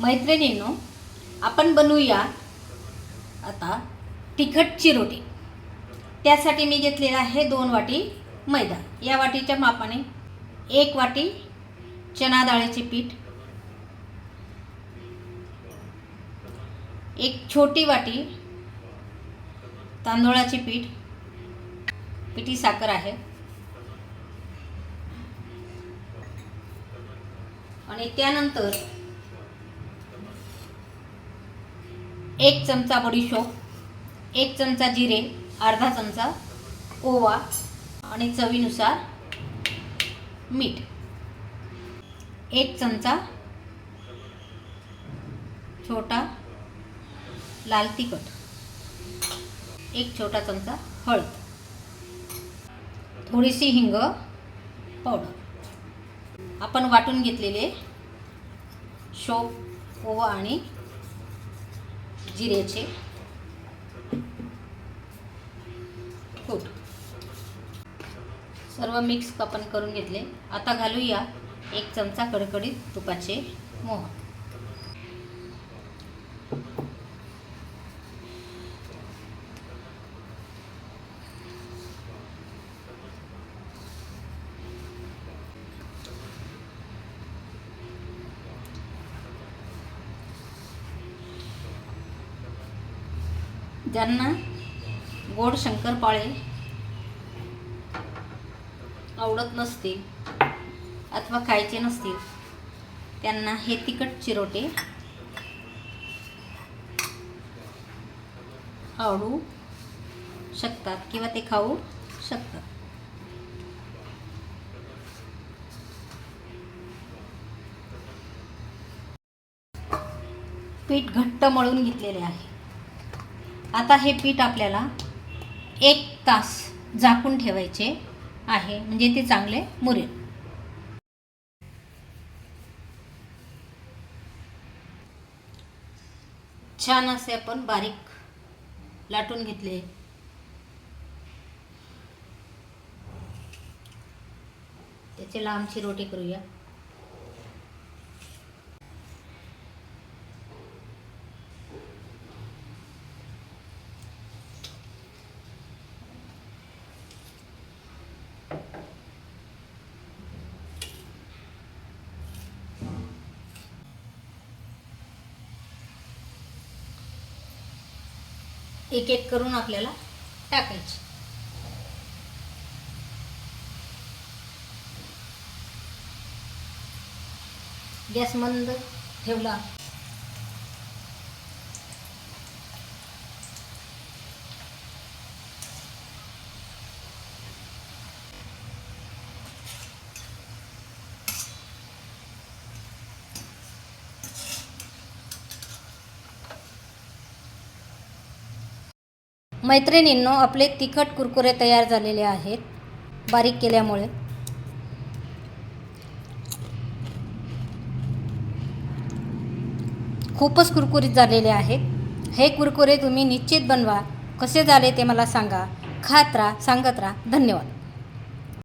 मैत्रिणींनो आपण बनवूया आता तिखट चिरोटी त्यासाठी मी घेतलेला आहे दोन वाटी मैदा. या वाटीच्या मापाने एक वाटी चना डाळीचे पीठ एक छोटी वाटी तांदूळाचे पीठ पिठी साखर आहे. आणि त्यानंतर एक चमचा बडीशोप एक चमचा जिरे अर्धा चमचा ओवा आणि चवीनुसार मीठ. एक चमचा छोटा लाल तिखट. एक छोटा चमचा हळद. थोडीशी हिंग पावडर. आपण वाटून घेतलेले शोप ओवा आणि जिऱ्याचे कूट सर्व मिक्स आपण करून घेतले. आता घालूया एक चमचा कडकडीत तुपाचे मोहन ज्यांना गोड शंकरपाळे आवडत नसतील अथवा खायचे नसतील त्यांना हे तिखट चिरोटे आवडू शकतात किंवा ते खाऊ शकतात. पीठ घट्ट मळून घेतलेले आहे. आता हे पीठ आपल्याला एक तास झाकून ठेवायचे आहे. म्हणजे ते चांगले मुरेल. छान असे आपण बारीक लाटून घेतले. त्याचे लांबची रोटी करूया. एक एक करून आपल्याला टाकायची. गॅस मंद ठेवला. मैत्रिणींनो आपले तिखट कुरकुरे तयार झालेले आहेत. बारीक केल्यामुळे. खूपच कुरकुरीत झालेले आहेत. हे कुरकुरे तुम्ही निश्चित बनवा. कसे झाले ते मला सांगा. खात राहा सांगत राहा. धन्यवाद.